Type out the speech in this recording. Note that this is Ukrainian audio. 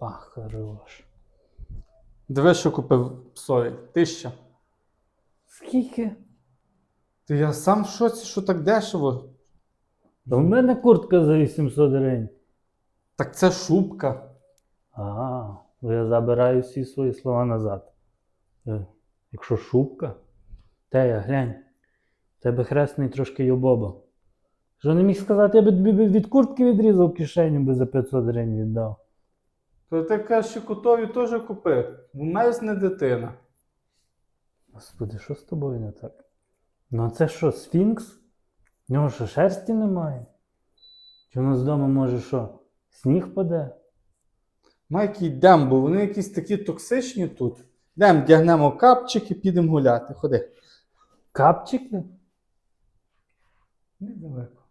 Опа, хорош. Диви, що купив псові. Тисяча. Скільки? Ти я сам в шоці, що так дешево. Та в мене куртка за 800 гривень. Так це шубка. А, ну я забираю всі свої слова назад. Е, Якщо шубка, Тея, глянь, в тебе хресний трошки йобоба. Що не міг сказати, я би тобі від куртки відрізав кишеню би за 500 гривень віддав. То ти краще котові теж купи. У Мейс не дитина. Господи, що з тобою не так? Ну а це що, сфінкс? В нього що шерсті немає? Чи в нас вдома може що? Сніг паде? Майки, йдемо, бо вони якісь такі токсичні тут. Йдемо, вдягнемо капчик і підемо гуляти. Ходи. Капчики? Недалеко.